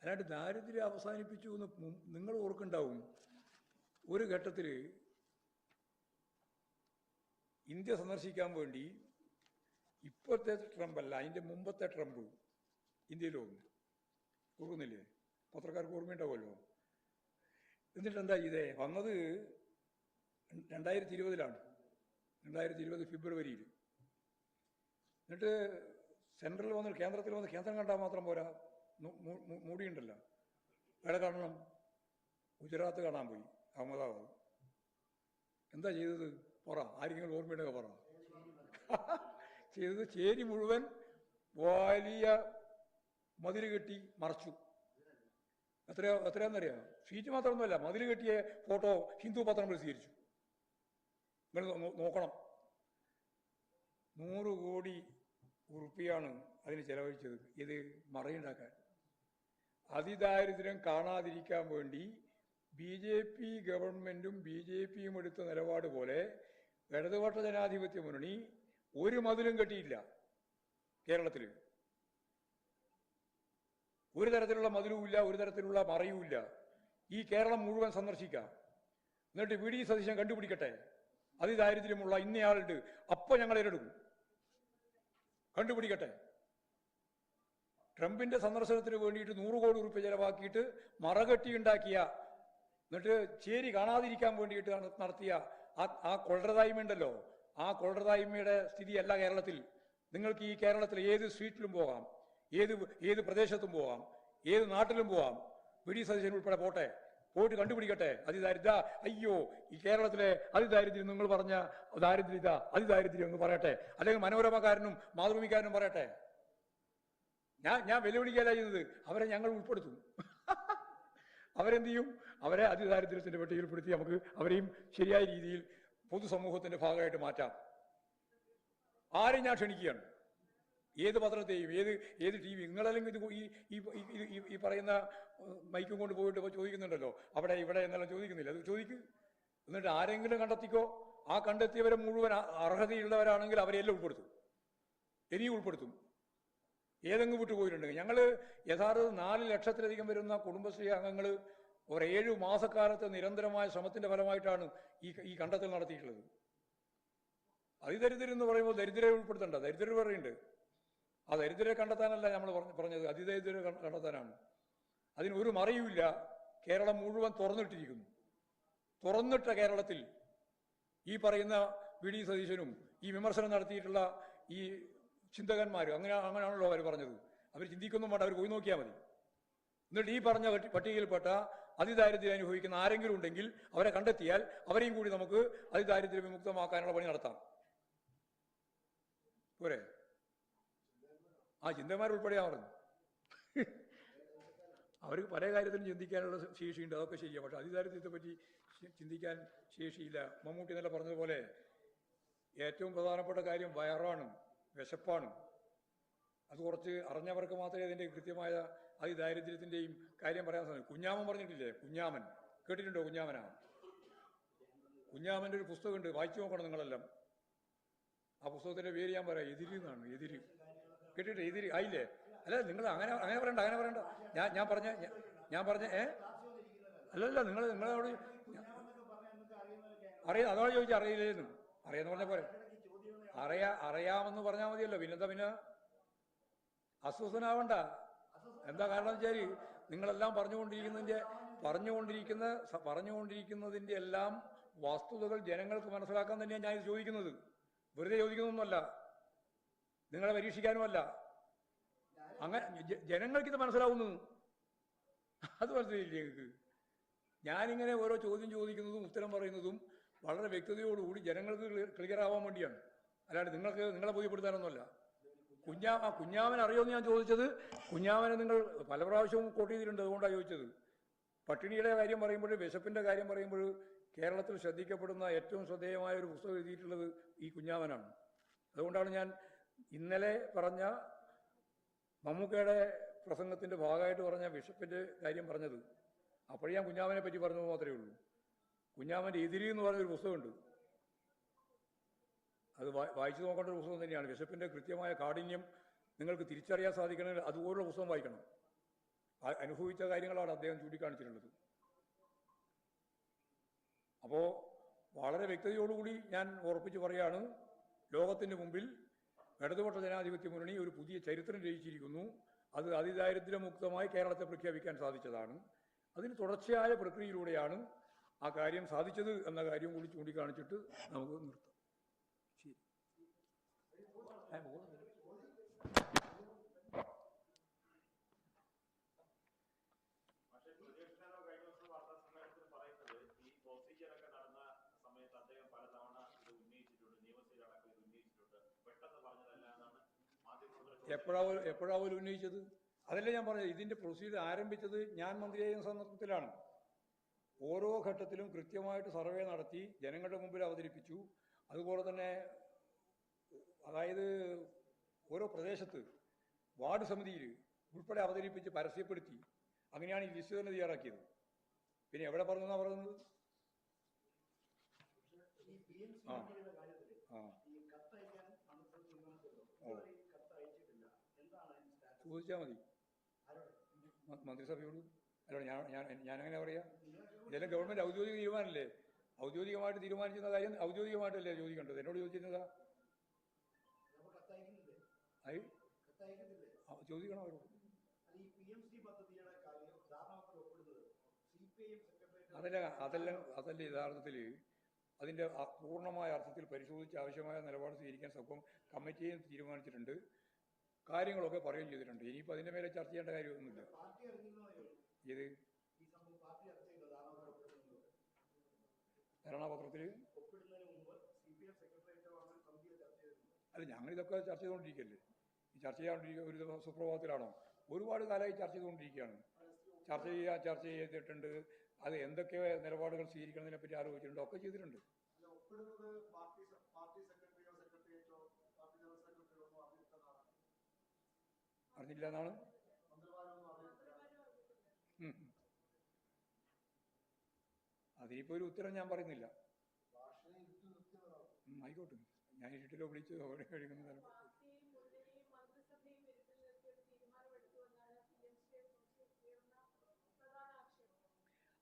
അല്ലാണ്ട് ദാരിദ്ര്യം അവസാനിപ്പിച്ചു എന്ന് നിങ്ങൾ ഓർക്കുണ്ടാവും ഒരു ഘട്ടത്തിൽ ഇന്ത്യ സന്ദർശിക്കാൻ വേണ്ടി ഇപ്പോഴത്തെ ട്രംപ് അല്ല അതിന്റെ മുമ്പത്തെ ട്രംപ് ഇന്ത്യയിൽ വന്നു. ഓർക്കുന്നില്ലേ? പത്രക്കാർക്ക് ഓർമ്മയുണ്ടാവുമല്ലോ. എന്നിട്ട് എന്താ ചെയ്തേ? വന്നത് രണ്ടായിരത്തി ഇരുപതിലാണ്. രണ്ടായിരത്തി ഇരുപത് ഫെബ്രുവരിയിൽ. എന്നിട്ട് സെൻട്രൽ വന്ന് കേന്ദ്രത്തിൽ വന്ന് കേന്ദ്രം കണ്ടാൽ മാത്രം പോരാ. മൂടിയുണ്ടല്ലോ. വേറെ കാണണം. ഗുജറാത്ത് കാണാൻ പോയി. അഹമ്മദാബാദ്. എന്താ ചെയ്തത്? പറ. ആരെങ്കിലും ഓർമ്മയുണ്ടെങ്കിൽ പറ. ചെയ്തത് ചേരി മുഴുവൻ വലിയ മതിൽ കെട്ടി മറച്ചു. എത്രയോ എത്രയാണെന്നറിയാം? സീറ്റ് മാത്രമൊന്നുമല്ല. മതിൽ കെട്ടിയ ഫോട്ടോ ഹിന്ദു പത്രം പ്രസിദ്ധീകരിച്ചു ഇങ്ങനെ നോക്കണം. നൂറ് കോടി ഉറുപ്പിയാണ് അതിന് ചെലവഴിച്ചത്. ഇത് മറയുണ്ടാക്കാൻ അതിദാരിദ്ര്യം കാണാതിരിക്കാൻ വേണ്ടി ബി ജെ പി ഗവൺമെന്റും ബി ജെ പിയും എടുത്ത നിലപാട് പോലെ ഇടതുപക്ഷ ജനാധിപത്യ മുന്നണി ഒരു മതിലും കെട്ടിയില്ല കേരളത്തിൽ ഒരു തരത്തിലുള്ള മതിലുമില്ല ഒരു തരത്തിലുള്ള മറയുമില്ല ഈ കേരളം മുഴുവൻ സന്ദർശിക്കാം. എന്നിട്ട് വി ഡി സതീശൻ കണ്ടുപിടിക്കട്ടെ. അതിദാരിദ്ര്യമുള്ള ഇന്നയാളുണ്ട്. അപ്പോൾ ഞങ്ങൾ ഏറ്റെടുക്കും. കണ്ടുപിടിക്കട്ടെ. ട്രംപിന്റെ സന്ദർശനത്തിന് വേണ്ടിയിട്ട് നൂറ് കോടി റുപ്യ ചെലവാക്കിയിട്ട് മറകെട്ടി ഉണ്ടാക്കിയ എന്നിട്ട് ചേരി കാണാതിരിക്കാൻ വേണ്ടിയിട്ട് നട- നടത്തിയ ആ ആ ഉണ്ടല്ലോ ആ കൊള്ളരതായ്മയുടെ സ്ഥിതിയല്ല കേരളത്തിൽ. നിങ്ങൾക്ക് ഈ കേരളത്തിൽ ഏത് സ്ട്രീറ്റിലും പോകാം. ഏത് ഏത് പ്രദേശത്തും പോകാം. ഏത് നാട്ടിലും പോകാം. വി ഡി സതീശൻ ഉൾപ്പെടെ പോട്ടെ. പോയിട്ട് കണ്ടുപിടിക്കട്ടെ. അതിദാരിദ്ര അയ്യോ ഈ കേരളത്തിലെ അതിദാരിദ്ര്യം നിങ്ങൾ പറഞ്ഞ ദാരിദ്ര്യത അതിദാരിദ്ര്യം എന്ന് പറയട്ടെ. അല്ലെങ്കിൽ മനോരമക്കാരനും മാതൃഭൂമിക്കാരനും പറയട്ടെ. ഞാൻ ഞാൻ വെല്ലുവിളിക്കല്ല ചെയ്യുന്നത്. അവരെ ഞങ്ങൾ ഉൾപ്പെടുത്തും. അവരെന്ത് ചെയ്യും? അവരെ അതിദാരിദ്ര്യത്തിന്റെ പട്ടികയിൽപ്പെടുത്തി നമുക്ക് അവരെയും ശരിയായ രീതിയിൽ പൊതുസമൂഹത്തിന്റെ ഭാഗമായിട്ട് മാറ്റാം. ആരെയും ഞാൻ ക്ഷണിക്കുകയാണ്. ഏത് പത്രത്തെയും ഏത് ഏത് ടി വി നിങ്ങളല്ലെങ്കിൽ ഇത് ഈ ഈ പറയുന്ന മൈക്കും കൊണ്ട് പോയിട്ട് ചോദിക്കുന്നുണ്ടല്ലോ. അവിടെ ഇവിടെ എന്നെല്ലാം ചോദിക്കുന്നില്ല. അത് ചോദിക്കും. എന്നിട്ട് ആരെങ്കിലും കണ്ടെത്തിക്കോ. ആ കണ്ടെത്തിയവരെ മുഴുവൻ അർഹതയുള്ളവരാണെങ്കിൽ അവരെല്ലാം ഉൾപ്പെടുത്തും. ഇനിയും ഉൾപ്പെടുത്തും. ഏതെങ്കിലും വിട്ടു പോയിട്ടുണ്ടെങ്കിൽ. ഞങ്ങൾ യഥാർത്ഥത്തിൽ നാല് ലക്ഷത്തിലധികം വരുന്ന കുടുംബശ്രീ അംഗങ്ങൾ ഒരു മാസക്കാലത്തെ നിരന്തരമായ ശ്രമത്തിന്റെ ഫലമായിട്ടാണ് ഈ ഈ കണ്ടെത്തൽ നടത്തിയിട്ടുള്ളത്. അതിദരിദ്രം എന്ന് പറയുമ്പോൾ ദരിദ്രരെ ഉൾപ്പെടുത്തണ്ട. ദരിദ്രർ പറയുന്നുണ്ട്. ആ ദരിദ്രരെ കണ്ടെത്താനല്ല നമ്മൾ പറഞ്ഞത്. അതിദരിദ്രരെ കണ്ട- കണ്ടെത്താനാണ്. അതിന് ഒരു മറയുമില്ല. കേരളം മുഴുവൻ തുറന്നിട്ടിരിക്കുന്നു. തുറന്നിട്ട കേരളത്തിൽ ഈ പറയുന്ന വി. ഡി. സതീശനും ഈ വിമർശനം നടത്തിയിട്ടുള്ള ഈ ചിന്തകന്മാർ അങ്ങനെ അങ്ങനെയാണല്ലോ അവർ പറഞ്ഞത്. അവർ ചിന്തിക്കൊന്നും വേണ്ട. അവർ പോയി നോക്കിയാൽ മതി. എന്നിട്ട് ഈ പറഞ്ഞ പട്ടി- പട്ടികയിൽപ്പെട്ട അതിദാരിദ്ര്യം അനുഭവിക്കുന്ന ആരെങ്കിലും ഉണ്ടെങ്കിൽ അവരെ കണ്ടെത്തിയാൽ അവരെയും കൂടി നമുക്ക് അതിദാരിദ്ര്യ വിമുക്തമാക്കാനുള്ള പണി നടത്താം. പോരെ? ആ ചിന്തന്മാരുൾപ്പെടെയാ പറഞ്ഞു. അവർക്ക് പല കാര്യത്തിലും ചിന്തിക്കാനുള്ള ശേഷിയുണ്ട് അതൊക്കെ ശരിയാണ് പക്ഷെ അതിദാരിദ്ര്യത്തെ പറ്റി ചിന്തിക്കാൻ ശേഷിയില്ല. മമ്മൂട്ടി എന്നല്ല പറഞ്ഞതുപോലെ ഏറ്റവും പ്രധാനപ്പെട്ട കാര്യം വയറാണ് വിശപ്പാണ്. അത് കുറച്ച് അറിഞ്ഞവർക്ക് മാത്രമേ അതിന്റെ കൃത്യമായ അതിദാരിദ്ര്യത്തിന്റെയും കാര്യം പറയാൻ സാധിക്കും. കുഞ്ഞാമൻ പറഞ്ഞിട്ടില്ലേ? കുഞ്ഞാമൻ. കേട്ടിട്ടുണ്ടോ കുഞ്ഞാമനാ? കുഞ്ഞാമന്റെ ഒരു പുസ്തകമുണ്ട് വായിച്ചു നോക്കണം നിങ്ങളെല്ലാം. ആ പുസ്തകത്തിന്റെ പേര് ഞാൻ പറയാം. എതിരി എന്നാണ് എതിര്. കേട്ടിട്ട് എതിര് ആയില്ലേ? അല്ല നിങ്ങൾ അങ്ങനെ അങ്ങനെ പറയണ്ട അങ്ങനെ പറയണ്ട. ഞാൻ ഞാൻ പറഞ്ഞ ഞാൻ- പറഞ്ഞ ഏ? അല്ലല്ല നിങ്ങൾ നിങ്ങളോട് അറിയാം അതോടെ ചോദിച്ചാൽ അറിയില്ലേന്ന്. അറിയാന്ന് പറഞ്ഞ പോലെ അറിയാ അറിയാമെന്ന് പറഞ്ഞാൽ മതിയല്ലോ. പിന്നെന്താ പിന്നെ? അസ്വസ്ഥനാവണ്ട. എന്താ കാരണം വെച്ചാൽ നിങ്ങളെല്ലാം പറഞ്ഞുകൊണ്ടിരിക്കുന്നതിന്റെ പറഞ്ഞുകൊണ്ടിരിക്കുന്ന പറഞ്ഞുകൊണ്ടിരിക്കുന്നതിന്റെ എല്ലാം വസ്തുതകൾ ജനങ്ങൾക്ക് മനസ്സിലാക്കാൻ തന്നെയാണ് ഞാൻ ഇത് ചോദിക്കുന്നത്. വെറുതെ ചോദിക്കുന്നൊന്നുമല്ല. നിങ്ങളെ പരീക്ഷിക്കാനുമല്ല. അങ്ങനെ ജനങ്ങൾക്ക് ജനങ്ങൾക്കിത് മനസ്സിലാവുന്നു. അത് മനസ്സിലായില്ല ഞങ്ങൾക്ക് ഞാനിങ്ങനെ ഓരോ ചോദ്യം ചോദിക്കുന്നതും ഉത്തരം പറയുന്നതും വളരെ വ്യക്തതയോടുകൂടി ജനങ്ങൾക്ക് ക്ലിയർ ആവാൻ വേണ്ടിയാണ്. അല്ലാണ്ട് നിങ്ങൾക്ക് നിങ്ങളെ ബോധ്യപ്പെടുത്താനൊന്നുമല്ല. കുഞ്ഞാ ആ കുഞ്ഞാമൻ എന്ന് ഞാൻ ചോദിച്ചത് കുഞ്ഞാമനെ നിങ്ങൾ പല പ്രാവശ്യവും കോട്ട് ചെയ്തിട്ടുണ്ട് അതുകൊണ്ടാണ് ചോദിച്ചത്. പട്ടിണിയുടെ കാര്യം പറയുമ്പോൾ വിശപ്പിന്റെ കാര്യം പറയുമ്പോൾ കേരളത്തിൽ ശ്രദ്ധിക്കപ്പെടുന്ന ഏറ്റവും ശ്രദ്ധേയമായ ഒരു പുസ്തകം എഴുതിയിട്ടുള്ളത് ഈ കുഞ്ഞാമനാണ് അതുകൊണ്ടാണ് ഞാൻ ഇന്നലെ പറഞ്ഞ മമ്മൂക്കയുടെ പ്രസംഗത്തിന്റെ ഭാഗമായിട്ട് പറഞ്ഞ ബിഷപ്പിന്റെ കാര്യം പറഞ്ഞത് അപ്പോഴേ ഞാൻ കുഞ്ഞാമനെ പറ്റി പറഞ്ഞത് മാത്രമേ ഉള്ളൂ. കുഞ്ഞാമന്റെ എതിരി എന്ന് പറഞ്ഞൊരു പുസ്തകമുണ്ട്. അത് വായിച്ചു നോക്കേണ്ട ഒരു പുസ്തകം തന്നെയാണ്. ബിഷപ്പിന്റെ കൃത്യമായ കാഠിന്യം നിങ്ങൾക്ക് തിരിച്ചറിയാൻ സാധിക്കണമെങ്കിൽ അതുപോലുള്ള പുസ്തകം വായിക്കണം. അനുഭവിച്ച കാര്യങ്ങളാണ് അദ്ദേഹം ചൂണ്ടിക്കാണിച്ചിട്ടുള്ളത്. അപ്പോൾ വളരെ വ്യക്തതയോടുകൂടി ഞാൻ ഉറപ്പിച്ച് പറയാണ് ലോകത്തിന്റെ മുമ്പിൽ ഇടതുപക്ഷ ജനാധിപത്യ മുന്നണി ഒരു പുതിയ ചരിത്രം രചിച്ചിരിക്കുന്നു. അത് അതിദാരിദ്ര്യമുക്തമായി കേരളത്തെ പ്രഖ്യാപിക്കാൻ സാധിച്ചതാണ്. അതിന് തുടർച്ചയായ പ്രക്രിയയിലൂടെയാണ് ആ കാര്യം സാധിച്ചത് എന്ന കാര്യം കൂടി ചൂണ്ടിക്കാണിച്ചിട്ട് നമുക്ക് നിർത്താം. ശരി ഏ, പോകുന്നില്ല. പക്ഷേ പ്രതിപക്ഷ നേതാവ് കഴിഞ്ഞ ദിവസം വാർത്താ സമ്മേളനത്തിൽ പറയുന്നത് ഈ പ്രൊസീജിയറൊക്കെ നടന്ന സമയത്ത് അദ്ദേഹം പലതവണ ഇത് ഉന്നയിച്ചിട്ടുണ്ട് നിയമസഭയിലടക്കം ഇത് ഉന്നയിച്ചിട്ടുണ്ട് പെട്ടെന്ന് പറഞ്ഞതല്ല എന്നാണ് മാധ്യമപ്രവർത്തകർ എപ്പോഴാ എപ്പോഴാ പോലും ഉന്നയിച്ചത്? അതല്ലേ ഞാൻ പറഞ്ഞത്. ഇതിന്റെ പ്രൊസീജിയർ ആരംഭിച്ചത് ഞാൻ മന്ത്രിയായിരുന്ന സന്ദർഭത്തിലാണ്. ഓരോ ഘട്ടത്തിലും കൃത്യമായിട്ട് സർവേ നടത്തി ജനങ്ങളുടെ മുമ്പിൽ അവതരിപ്പിച്ചു. അതുപോലെ തന്നെ അതായത് ഓരോ പ്രദേശത്ത് വാർഡ് സമിതിയിൽ ഉൾപ്പെടെ അവതരിപ്പിച്ച് പരസ്യപ്പെടുത്തി അങ്ങനെയാണ് ഈ ലിസ്റ്റ് തന്നെ തയ്യാറാക്കിയത്. പിന്നെ എവിടെ പറഞ്ഞു എന്നാ പറയുന്നത് ആ. ആ ഈ കത്തയക്കാൻ മന്ത്രിസഭ തീരുമാനിച്ചല്ലോ ഓ. ഇതുവരെ ഈ കത്ത് അയച്ചിട്ടില്ല എന്താണ് അതിന്റെ സ്റ്റാറ്റസ് ചോദിച്ചാൽ മതി. മന്ത്രിസഭയോട്. അല്ല ഞാൻ ഞാൻ ഞാനെങ്ങനെ പറയാ? ഇതെല്ലാം ഗവൺമെന്റ് ഔദ്യോഗിക തീരുമാനമല്ലേ ഔദ്യോഗികമായിട്ട് തീരുമാനിക്കുന്ന കാര്യം ഔദ്യോഗികമായിട്ടല്ലേ ചോദിക്കേണ്ടത്? എന്നോട് ചോദിച്ചിരുന്നതാ. ചോദിക്കണം അവരോട്. അതല്ല അതല്ല അതെല്ലാം യഥാർത്ഥത്തിൽ അതിന്റെ പൂർണമായ അർത്ഥത്തിൽ പരിശോധിച്ച് ആവശ്യമായ നിലപാട് സ്വീകരിക്കാൻ സ്വപ്പം കമ്മിറ്റിയും തീരുമാനിച്ചിട്ടുണ്ട്. കാര്യങ്ങളൊക്കെ പറയുകയും ചെയ്തിട്ടുണ്ട്. ഇനിയിപ്പോൾ അതിന്റെ മേലെ ചർച്ച ചെയ്യേണ്ട കാര്യമൊന്നുമില്ല. ഇത് ധാരണാപത്രത്തിൽ അല്ല ഞങ്ങളിതൊക്കെ ചർച്ച ചെയ്തുകൊണ്ടിരിക്കല്ലേ? ഈ ചർച്ച ചെയ്യാണ്ടിരിക്കുക ഒരു ദിവസം സുപ്രഭാതത്തിലാണോ? ഒരുപാട് കാലമായി ചർച്ച ചെയ്തുകൊണ്ടിരിക്കുകയാണ്. ചർച്ച ചെയ്യുക ചർച്ച ചെയ്തിട്ടുണ്ട്. അത് എന്തൊക്കെ നിലപാടുകൾ സ്വീകരിക്കുന്നതിനെ പറ്റി ആലോചിച്ചിട്ടുണ്ട്. ഒക്കെ ചെയ്തിട്ടുണ്ട്. അറിഞ്ഞില്ല എന്നാണ്. അതിനിപ്പോൾ ഒരു ഉത്തരം ഞാൻ പറയുന്നില്ല. ആയിക്കോട്ടെ. ഞാൻ ഇരുട്ടിലോ വിളിച്ച് കഴിക്കുന്ന ഒരു ആക്ഷേപം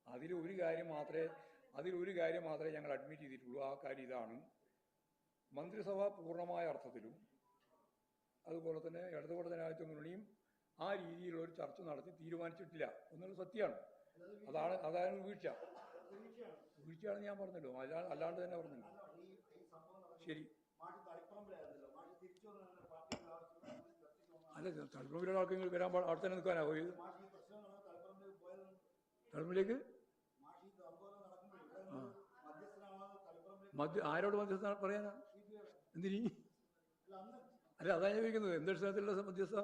അതിൽ ഒരു കാര്യം മാത്രമേ അതിലൊരു കാര്യം മാത്രമേ ഞങ്ങൾ അഡ്മിറ്റ് ചെയ്തിട്ടുള്ളൂ. ആ കാര്യം ഇതാണ്. മന്ത്രിസഭ പൂർണമായ അർത്ഥത്തിലും അതുപോലെ തന്നെ ഇടതുപക്ഷ ജനാധിപത്യ മുന്നണിയും ആ രീതിയിലുള്ള ഒരു ചർച്ച നടത്തി തീരുമാനിച്ചിട്ടില്ല. എന്നുള്ള സത്യമാണ്. അതാണ് അതാണ് വീഴ്ച. വീഴ്ചയാണ് വീഴ്ചയാണെന്ന് ഞാൻ പറഞ്ഞല്ലോ. അല്ലാ അല്ലാണ്ട് തന്നെ പറഞ്ഞല്ലോ. ശരി. അല്ല തളിപ്പറമ്പിലുള്ള ആൾക്ക് വരാൻ പാ- അവിടെ തന്നെ നിൽക്കാനാ പോയത്? തളിപ്പറമ്പിലേക്ക്? ആരോട് മധ്യസ്ഥ പറയാനാ? എന്തിനീ? അല്ല അതാണ് ചോദിക്കുന്നത്. ചോദിക്കുന്നത് എന്തടിസ്ഥാനത്തിലുള്ള മധ്യസ്ഥ?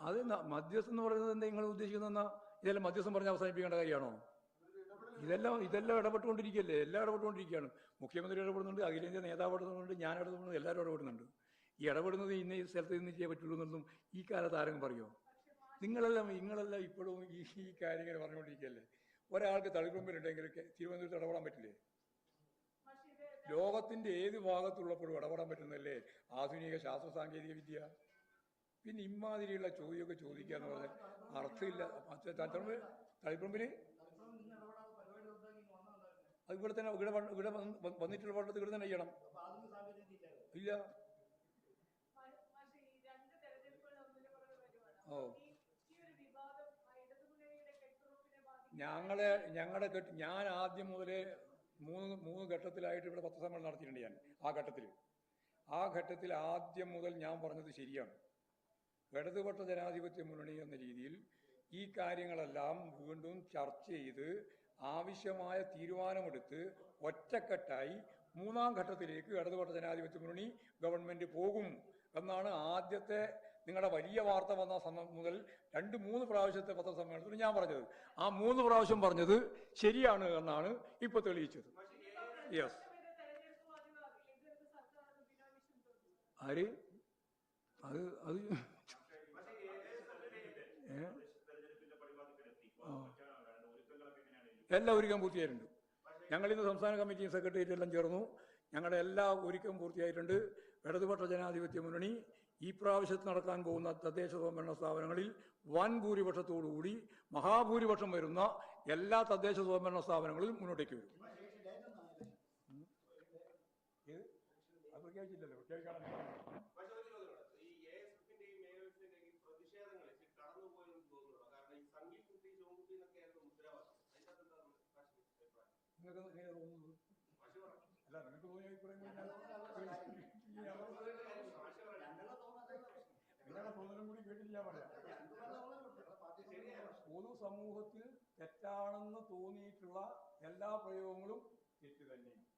അത് മധ്യസ്ഥം എന്ന് പറയുന്നത് എന്താ നിങ്ങൾ ഉദ്ദേശിക്കുന്ന ഇതെല്ലാം മധ്യസ്ഥം പറഞ്ഞ് അവസാനിപ്പിക്കേണ്ട കാര്യമാണോ? ഇതെല്ലാം ഇതെല്ലാം ഇടപെട്ടുകൊണ്ടിരിക്കുകയല്ലേ? എല്ലാം ഇടപെട്ടുകൊണ്ടിരിക്കുകയാണ്. മുഖ്യമന്ത്രി ഇടപെടുന്നുണ്ട് അഖിലേന്ത്യാ നേതാവ് ഇടപെടുന്നുണ്ട് ഞാൻ ഇടപെടുന്നുണ്ട് എല്ലാവരും ഇടപെടുന്നുണ്ട്. ഈ ഇടപെടുന്നത് ഇന്ന ഈ സ്ഥലത്ത് നിന്ന് ചെയ്യാൻ പറ്റുള്ളൂ എന്നൊന്നും ഈ കാലത്ത് ആരെങ്കിലും പറയുമോ നിങ്ങളെല്ലാം നിങ്ങളെല്ലാം ഇപ്പോഴും ഈ ഈ കാര്യങ്ങൾ പറഞ്ഞുകൊണ്ടിരിക്കുകയല്ലേ? ഒരാൾക്ക് തളിപ്പറമ്പിലുണ്ടെങ്കിൽ കെ- തിരുവനന്തപുരത്ത് ഇടപെടാൻ പറ്റില്ലേ? ലോകത്തിന്റെ ഏത് ഭാഗത്തുള്ളപ്പോഴും ഇടപെടാൻ പറ്റുന്നല്ലേ ആധുനിക ശാസ്ത്ര സാങ്കേതിക വിദ്യ. പിന്നെ ഇമാതിരിയുള്ള ചോദ്യമൊക്കെ ചോദിക്കുക എന്ന് പറഞ്ഞാൽ അർത്ഥമില്ല. തളിപ്പറമ്പിൽ തളിപ്പറമ്പിൽ തലപ്പുറം നിന്ന് പരിപാടി ഉണ്ടാക്കി ഇങ്ങ് വന്നതുണ്ടായിരുന്നു അത് ഇവിടെ തന്നെ ഇവിടെ ഇവിടെ വന്ന് വന്ന് വന്നിട്ടുള്ള പണ്ടത്ത് ഇവിടെ തന്നെ ചെയ്യണം. ഇല്ല. ഓ. ഞങ്ങളെ ഞങ്ങളുടെ ഞാൻ ആദ്യം മുതലേ മൂന്ന് മൂന്ന് ഘട്ടത്തിലായിട്ട് ഇവിടെ പത്രസമ്മേളനം നടത്തിയിട്ടുണ്ട് ഞാൻ ആ ഘട്ടത്തിൽ. ആ ഘട്ടത്തിൽ ആദ്യം മുതൽ ഞാൻ പറഞ്ഞത് ശരിയാണ്. ഇടതുപക്ഷ ജനാധിപത്യ മുന്നണി എന്ന രീതിയിൽ ഈ കാര്യങ്ങളെല്ലാം വീണ്ടും ചർച്ച ചെയ്ത് ആവശ്യമായ തീരുമാനമെടുത്ത് ഒറ്റക്കെട്ടായി മൂന്നാം ഘട്ടത്തിലേക്ക് ഇടതുപക്ഷ ജനാധിപത്യ മുന്നണി ഗവൺമെന്റ് പോകും എന്നാണ് ആദ്യത്തെ നിങ്ങളുടെ വലിയ വാർത്ത വന്ന സമയം മുതൽ രണ്ട് മൂന്ന് പ്രാവശ്യത്തെ പത്രസമ്മേളനത്തിൽ ഞാൻ പറഞ്ഞത്. ആ മൂന്ന് പ്രാവശ്യം പറഞ്ഞത് ശരിയാണ് എന്നാണ് ഇപ്പൊ തെളിയിച്ചത്. യെസ്. ആര്? അത് അത്. എല്ലാം ഒരുക്കം പൂർത്തിയായിട്ടുണ്ട്. ഞങ്ങൾ ഇന്ന് സംസ്ഥാന കമ്മിറ്റിയും സെക്രട്ടേറിയറ്റ് എല്ലാം ചേർന്നു. ഞങ്ങളുടെ എല്ലാ ഒരുക്കം പൂർത്തിയായിട്ടുണ്ട്. ഇടതുപക്ഷ ജനാധിപത്യ മുന്നണി ഈ പ്രാവശ്യത്തിൽ നടക്കാൻ പോകുന്ന തദ്ദേശ സ്വയംഭരണ സ്ഥാപനങ്ങളിൽ വൻ ഭൂരിപക്ഷത്തോടുകൂടി മഹാഭൂരിപക്ഷം വരുന്ന എല്ലാ തദ്ദേശ സ്വയംഭരണ സ്ഥാപനങ്ങളിലും മുന്നോട്ടേക്ക് വരും. പ്രഖ്യാപിച്ചില്ലല്ലോ. പ്രഖ്യാപിക്കണം പക്ഷെ ഒരു ചോദ്യമാണ് ഈ എ എസ് എഫിന്റെയും എ എസിന്റെയും പ്രതിഷേധങ്ങൾ ഇച്ചിരി കടന്നുപോയെന്ന് തോന്നുന്നുണ്ടോ കാരണം ഈ സംഘി കുട്ടി ചോങ്കുട്ടി എന്നൊക്കെയായിരുന്നു മുദ്രാവാക്യം അതിന്റെ അകത്ത് എന്താണ് കാശ്മീർ അഭിപ്രായം നിങ്ങൾക്ക് എങ്ങനെയാ തോന്നുന്നത് പക്ഷെ പറയാം അല്ല നിങ്ങൾക്ക് തോന്നിയ അഭിപ്രായം കൂടി ഞാൻ- ഞങ്ങളുടെ തോന്നലല്ല പ്രശ്നം. നിങ്ങളുടെ തോന്നലും കൂടി കേട്ടിട്ട് ഞാൻ പറയാം ഞങ്ങളുടെ തോന്നലല്ല പ്രശ്നം. പാർട്ടി ശരിയാണ് പൊതു സമൂഹത്തിൽ തെറ്റാണെന്ന് തോന്നിയിട്ടുള്ള എല്ലാ പ്രയോഗങ്ങളും തെറ്റ് തന്നെയാണ്